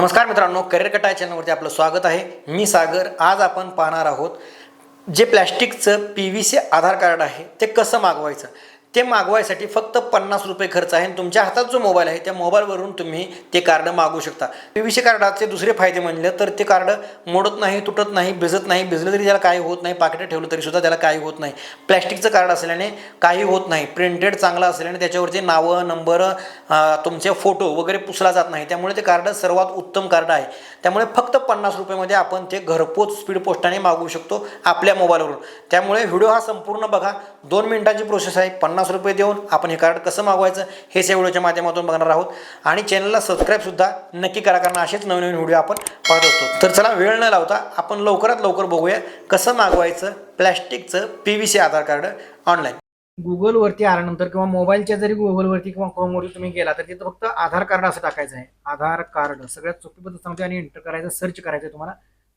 नमस्कार मित्रांनो करिअर कटा या चॅनलवरती आपलं स्वागत आहे. मी सागर. आज आपण पाहणार आहोत जे प्लॅस्टिकचं P V C Aadhaar card आहे ते कसं मागवायचं? ते मागवायसाठी फक्त पन्नास रुपये खर्च आहे आणि तुमच्या हातात जो मोबाईल आहे त्या मोबाईलवरून तुम्ही ते कार्ड मागू शकता. पी व्ही सी कार्डाचे दुसरे फायदे म्हणले तर ते कार्ड मोडत नाही तुटत नाही भिजत नाही भिजलं तरी त्याला काही होत नाही पाकिटं ठेवलं तरी सुद्धा त्याला काही होत नाही. प्लॅस्टिकचं कार्ड असल्याने काही होत नाही. प्रिंटेड चांगलं असल्याने त्याच्यावरचे नावं नंबर तुमचे फोटो वगैरे पुसला जात नाही. त्यामुळे ते कार्ड सर्वात उत्तम कार्ड आहे. त्यामुळे फक्त पन्नास रुपयेमध्ये आपण ते घरपोच स्पीड पोस्टाने मागवू शकतो आपल्या मोबाईलवरून. त्यामुळे व्हिडिओ हा संपूर्ण बघा. दोन मिनिटांची प्रोसेस आहे. पन्नास पन्नास रुपये देऊन आपण हे कार्ड कसं मागवायचं हे या व्हिडिओच्या माध्यमातून बघणार आहोत. आणि चॅनलला सबस्क्राईबसुद्धा नक्की करा कारण असेच नवीन नवीन व्हिडिओ आपण पाहत असतो. तर चला वेळ न लावता आपण लवकरात लवकर बघूया कसं मागवायचं प्लॅस्टिकचं P V C Aadhaar card online गुगलवरती आल्यानंतर किंवा मोबाईलच्या जरी गुगलवरती किंवा क्रोमवरती तुम्ही गेला तर तिथं फक्त आधार कार्ड असं टाकायचं आहे. आधार कार्ड सगळ्यात सोपी पद्धत सांगते आणि एंटर करायचं सर्च करायचं आहे तुम्हाला.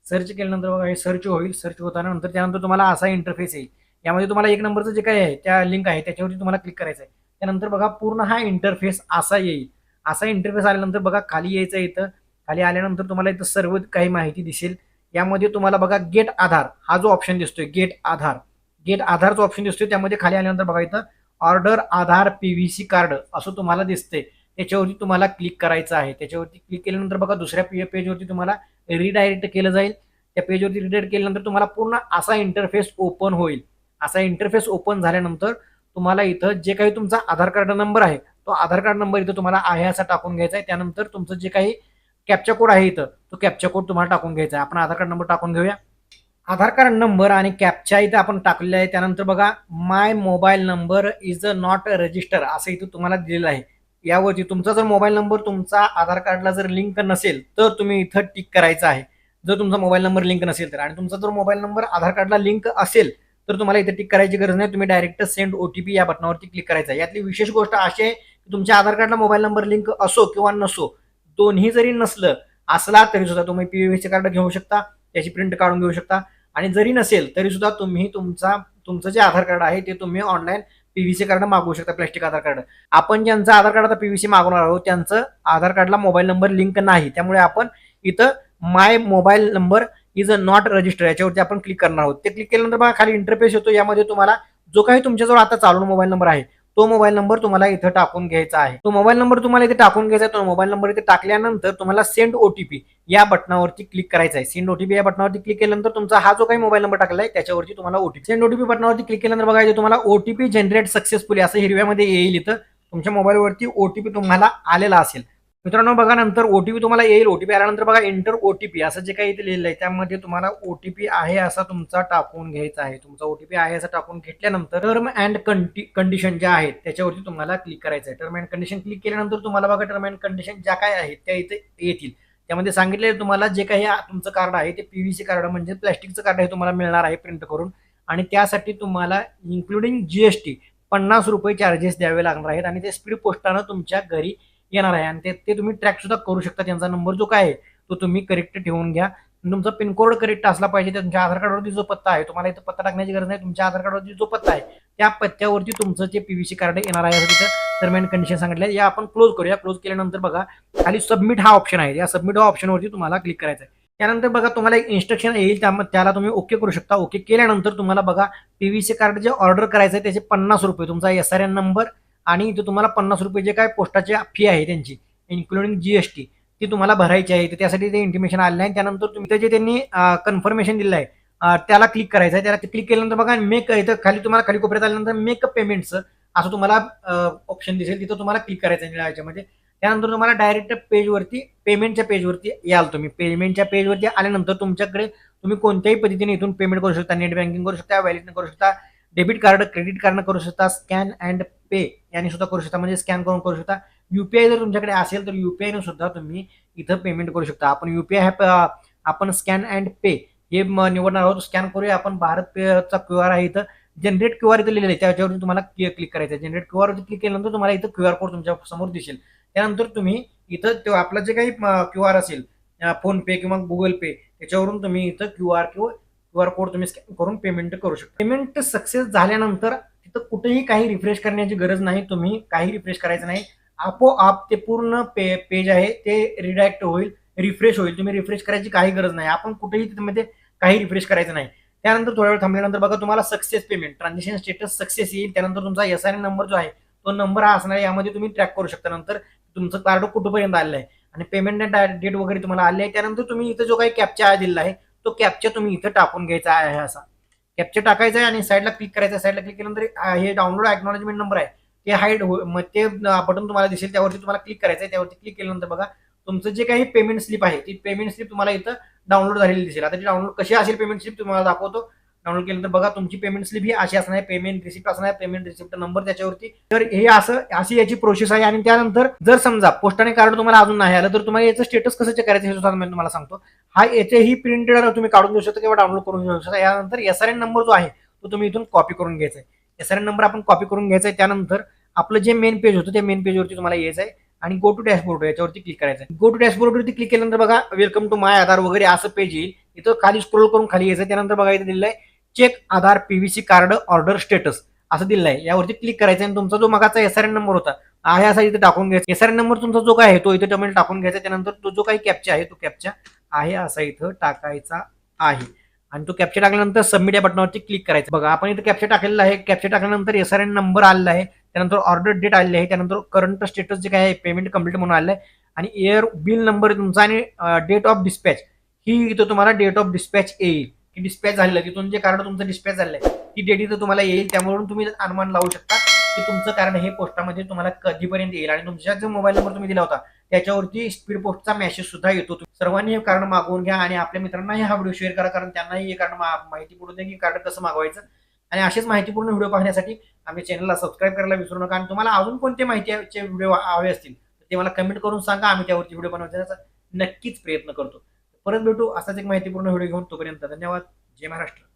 सर्च केल्यानंतर बघा हे सर्च होईल सर्च होताना नंतर त्यानंतर तुम्हाला असा इंटरफेस येईल. यामध्ये तुम्हाला एक नंबरचं जे काय आहे त्या लिंक आहे त्याच्यावरती तुम्हाला क्लिक करायचं आहे त्यानंतर बघा पूर्ण हा इंटरफेस असा येईल. असा इंटरफेस आल्यानंतर बघा खाली यायचं इथं. खाली आल्यानंतर तुम्हाला इथं सर्व काही माहिती दिसेल. यामध्ये तुम्हाला बघा गेट आधार. हा जो ऑप्शन दिसतोय गेट आधार. गेट आधारचा ऑप्शन दिसतोय त्यामध्ये खाली आल्यानंतर बघा इथं ऑर्डर आधार पीव्हीसी कार्ड असं तुम्हाला दिसतंय. त्याच्यावरती तुम्हाला क्लिक करायचं आहे. त्याच्यावरती क्लिक केल्यानंतर बघा दुसऱ्या पेजवरती तुम्हाला रिडायरेक्ट केलं जाईल. त्या पेजवरती रिडायरेक्ट केल्यानंतर तुम्हाला पूर्ण असा इंटरफेस ओपन होईल. असा इंटरफेस ओपन झाल्यानंतर तुम्हाला इथं जे काही तुमचा आधार कार्ड नंबर आहे तो आधार कार्ड नंबर इथं तुम्हाला आहे असा टाकून घ्यायचा आहे. त्यानंतर तुमचं जे काही कॅप्चा कोड आहे इथं तो कॅप्चा कोड तुम्हाला टाकून घ्यायचा आहे. आपण आधार कार्ड नंबर टाकून घेऊया. आधार कार्ड नंबर आणि कॅप्चा इथं आपण टाकलेला आहे. त्यानंतर बघा my mobile number is a not register असं इथं तुम्हाला दिलेलं आहे. यावरती तुमचा जर मोबाईल नंबर तुमचा आधार कार्डला जर लिंक नसेल तर तुम्ही इथं टिक करायचं आहे. जर तुमचा मोबाईल नंबर लिंक नसेल तर. आणि तुमचा जर मोबाईल नंबर आधार कार्डला लिंक असेल तर तुम्हाला इथे टिक करायची गरज नाही. तुम्ही डायरेक्ट सेंड ओटीपी या बटनावरती क्लिक करायचं. आहे यातली विशेष गोष्ट अशी आहे की तुमच्या आधार कार्डला मोबाईल नंबर लिंक असो किंवा नसो दोन्ही जरी नसलं असला तरी सुद्धा तुम्ही पीव्हीसी कार्ड घेऊ शकता. त्याची प्रिंट काढून घेऊ शकता. आणि जरी नसेल तरी सुद्धा तुम्ही तुमचा तुमचं जे आधार कार्ड आहे ते तुम्ही ऑनलाईन पीव्हीसी कार्ड मागवू शकता प्लॅस्टिक आधार कार्ड. आपण ज्यांचं आधार कार्ड आता पीव्हीसी मागवणार आहोत त्यांचं आधार कार्डला मोबाईल नंबर लिंक नाही. त्यामुळे आपण इथं my mobile number is a not register याच्यावरती आपण क्लिक करणार आहोत. ते क्लिक केल्यानंतर बघा खाली इंटरफेस येतो यामध्ये तुम्हाला जो काही तुमच्याजवळ आता चालून मोबाईल नंबर आहे तो मोबाईल नंबर तुम्हाला इथं टाकून घ्यायचा आहे. तो मोबाईल नंबर तुम्हाला इथे टाकून घ्यायचा आहे. तो मोबाईल नंबर इथे टाकल्यानंतर तुम्हाला सेंड ओटीपी या बटनावरती क्लिक करायचं आहे. सेंड ओटीपी या बटनावरती क्लिक केल्यानंतर तुमचा हा जो काही मोबाईल नंबर टाकला आहे त्याच्यावरती तुम्हाला ओटीपी सेंड ओटीपी बटनावरती क्लिक केल्यानंतर बघा इथे तुम्हाला ओटीपी जनरेट सक्सेसफुली असं हिरव्यामध्ये येईल इथं. तुमच्या मोबाईलवरती ओटीपी तुम्हाला आलेला असेल. मित्रांनो बघा नंतर ओटीपी तुम्हाला येईल. ओटीपी आल्यानंतर बघा एंटर ओटीपी असं जे काही इथे लिहिलं आहे त्यामध्ये तुम्हाला ओटीपी आहे असा तुमचा टाकून घ्यायचा आहे. तुमचा ओटीपी आहे असं टाकून घेतल्यानंतर टर्म अँड कंडिशन ज्या आहेत त्याच्यावरती तुम्हाला क्लिक करायचं आहे. टर्म अँड कंडिशन क्लिक केल्यानंतर तुम्हाला बघा टर्म अँड कंडिशन ज्या काय आहेत त्या इथे येतील. त्यामध्ये सांगितले तुम्हाला जे काही तुमचं कार्ड आहे ते पीव्हीसी कार्ड म्हणजे प्लॅस्टिकचं कार्ड हे तुम्हाला मिळणार आहे प्रिंट करून. आणि त्यासाठी तुम्हाला इन्क्लुडिंग जीएसटी पन्नास रुपये चार्जेस द्यावे लागणार आहेत. आणि ते स्पीड पोस्टानं तुमच्या घरी येणार आहे. आणि ते ते तुम्ही ट्रॅक सुद्धा करू शकता. त्यांचा नंबर जो काय आहे तो तुम्ही करेक्ट ठेवून घ्या. तुमचा पिनकोड करेक्ट असला पाहिजे तुमच्या आधार कार्डवरती जो पत्ता आहे तुम्हाला इथं पत्ता टाकण्याची गरज नाही. तुमच्या आधार कार्डवरती जो पत्ता आहे त्या पत्त्यावरती तुमचं जे पीव्हीसी कार्ड येणार आहे तिथं टर्म अँड कंडिशन सांगितलं या आपण क्लोज करूया. क्लोज केल्यानंतर बघा खाली सबमिट हा ऑप्शन आहे. या सबमिट हा ऑप्शनवरती तुम्हाला क्लिक करायचं आहे त्यानंतर बघा तुम्हाला एक इन्स्ट्रक्शन येईल. त्यामध्ये त्याला तुम्ही ओके करू शकता. ओके केल्यानंतर तुम्हाला बघा पीव्हीसी कार्ड जे ऑर्डर करायचं आहे त्याचे पन्नास रुपये. तुमचा एस आर एन नंबर आणि इथं तुम्हाला पन्नास रुपये जे काय पोस्टाची फी आहे त्यांची इन्क्लुडिंग जीएसटी ती तुम्हाला भरायची आहे. तर त्यासाठी ते इंटिमेशन आलेलं नाही त्यानंतर तुम्ही जे त्यांनी कन्फर्मेशन दिलं आहे त्याला क्लिक करायचं आहे. त्याला क्लिक केल्यानंतर बघा मेक इथं खाली तुम्हाला खाली कोपऱ्यात आल्यानंतर मेक पेमेंटचं असं तुम्हाला ऑप्शन दिसेल. तिथं तुम्हाला क्लिक करायचं आहे याच्यामध्ये. त्यानंतर तुम्हाला डायरेक्ट पेजवरती पेमेंटच्या पेजवरती याल तुम्ही. पेमेंटच्या पेजवरती आल्यानंतर तुमच्याकडे तुम्ही कोणत्याही पद्धतीने इथून पेमेंट करू शकता. नेट बँकिंग करू शकता वॅलेटने करू शकता डेबिट कार्ड क्रेडिट कार्डनं करू शकता स्कॅन अँड पे याने सुद्धा करू शकता. म्हणजे स्कॅन करून करू शकता. युपीआय जर तुमच्याकडे असेल तर युपीआयने सुद्धा तुम्ही इथं पेमेंट करू शकता. आपण युपीआय ॲप आपण स्कॅन अँड पे हे निवडणार आहोत. स्कॅन करूया आपण. भारत पेचा क्यू आर आहे इथं. जनरेट क्यू आर इथं लिहिलेलं आहे. त्याच्यावरती तुम्हाला क्लिक करायचं आहे. जनरेट क्यू आरवरती क्लिक केल्यानंतर तुम्हाला इथं क्यू आर कोड तुमच्यासमोर दिसेल. त्यानंतर तुम्ही इथं तो आपलं जे काही क्यू आर असेल फोनपे किंवा गुगल पे त्याच्यावरून तुम्ही इथं क्यू आर किंवा क्यू आर कोड तुम्ही स्कॅन करून पेमेंट करू शकता. पेमेंट सक्सेस झाल्यानंतर तिथं कुठेही काही रिफ्रेश करण्याची गरज नाही तुम्ही काही रिफ्रेश करायचं नाही. आपोआप ते पूर्ण पे पेज आहे ते रिडायरेक्ट होईल रिफ्रेश होईल. तुम्ही रिफ्रेश करायची काही गरज नाही. आपण कुठेही तिथे काही रिफ्रेश करायचं नाही. त्यानंतर थोड्या वेळ थांबल्यानंतर बघा तुम्हाला success payment transaction status success येईल. त्यानंतर तुमचा एस आर नंबर जो आहे तो नंबर हा असणार आहे. यामध्ये तुम्ही ट्रॅक करू शकता. नंतर तुमचं कार्ड कुठपर्यंत आलेलं आहे. आणि पेमेंट डेट वगैरे तुम्हाला आले आहे. त्यानंतर तुम्ही इथं जो काही कॅपचा दिलेला आहे तो कॅप्चर तुम्ही इथं टाकून घ्यायचा आहे असा. कॅप्चर टाकायचा आहे आणि साईडला क्लिक करायचा साईडला क्लिक केल्यानंतर हे डाउनलोड एक्नॉलेजमेंट नंबर आहे. ते हाईड हो, मग ते बटन तुम्हाला दिसेल. त्यावरती तुम्हाला क्लिक करायचं आहे. त्यावरती क्लिक केल्यानंतर बघा तुमचं जे काही पेमेंट स्लिप आहे ती पेमेंट स्लिप तुम्हाला इथं डाउनलोड झालेली दिसेल. आता ती डाउनलोड कशी असेल पेमेंट स्लिप तुम्हाला दाखवतो. डाउनलोड केल्यानंतर बघा तुमची पेमेंट स्लिप ही अशी असणार आहे. पेमेंट रिसिप्ट असणार आहे पेमेंट रिसिप्ट नंबर त्याच्यावरती. तर हे असं अशी याची प्रोसेस आहे. आणि त्यानंतर जर समजा पोस्टाने कार्ड तुम्हाला अजून नाही आलं तर तुम्हाला याचं स्टेटस कसं चेक करायचं हे सुद्धा मी तुम्हाला सांगतो. हा याचे ही प्रिंटेड तुम्ही काढून घेऊ शकता किंवा डाउनलोड करून घेऊ शकता. यानंतर एस आर एन नंबर जो आहे तो तुम्ही इथून कॉपी करून घ्यायचा आहे. एस आर एन नंबर आपण कॉपी करून घ्यायचा आहे. त्यानंतर आपलं जे मेन पेज होतं त्या मेन पेजवरती तुम्हाला यायचं आहे. आणि गो टू डॅशबोर्ड याच्यावरती क्लिक करायचं आहे. गो टू डॅशबोर्डवरती क्लिक केल्यानंतर बघा वेलकम टू माय आधार वगैरे असं पेज येईल. इथं खाली स्क्रोल करून खाली यायचं त्यानंतर बघा इथं दिलेलं आहे. Check Aadhaar PVC card order status असं दिलं आहे. यावरती क्लिक करायचं आणि तुमचा जो मगाचा एस आर एन नंबर होता आहे असा इथे टाकून घ्यायचा. एस आर एन नंबर तुमचा जो काय आहे तो इथे टमेल टाकून घ्यायचा. त्यानंतर तो जो काही कॅप्चा आहे तो कॅप्चा आहे असा इथं टाकायचा आहे. आणि तो कॅप्चा टाकल्यानंतर सबमिट या बटनावरती क्लिक करायचं. बघा आपण इथं कॅप्चा टाकलेला आहे. कॅप्चा टाकल्यानंतर एस आर एन नंबर आलेला आहे. त्यानंतर ऑर्डर डेट आलेली आहे. त्यानंतर करंट स्टेटस जे काय आहे पेमेंट कंप्लीट म्हणून आलेलं आहे. आणि एअर बिल नंबर तुमचा आणि डेट ऑफ डिस्पॅच ही इथं तुम्हाला डेट ऑफ डिस्पॅच येईल. की डिस्पॅच झालेलं आहे. तिथून जे कार्ड तुमचं डिस्पॅच झालेलं आहे ती डेट इथं तुम्हाला येईल. त्यामुळे तुम्ही अनुमान लावू शकता की तुमचं कारण हे पोस्टामध्ये तुम्हाला कधीपर्यंत येईल. आणि तुमच्या जो मोबाईल नंबर तुम्ही दिला होता त्याच्यावरती स्पीड पोस्टचा मेसेज सुद्धा येतो. सर्वांनी हे कारण मागवून घ्या आणि आपल्या मित्रांनाही हा व्हिडिओ शेअर करा कारण त्यांनाही हे कारण माहिती पडू दे की कार्ड कसं मागवायचं. आणि असेच माहितीपूर्ण व्हिडिओ पाहण्यासाठी आम्ही चॅनलला सबस्क्राईब करायला विसरू नका. आणि तुम्हाला अजून कोणते माहितीचे व्हिडिओ हवे असतील तर ते मला कमेंट करून सांगा. आम्ही त्यावरती व्हिडिओ बनवण्याचा नक्कीच प्रयत्न करतो. परत भेटू असाच एक माहितीपूर्ण व्हिडिओ घेऊन तोपर्यंत धन्यवाद. जय महाराष्ट्र.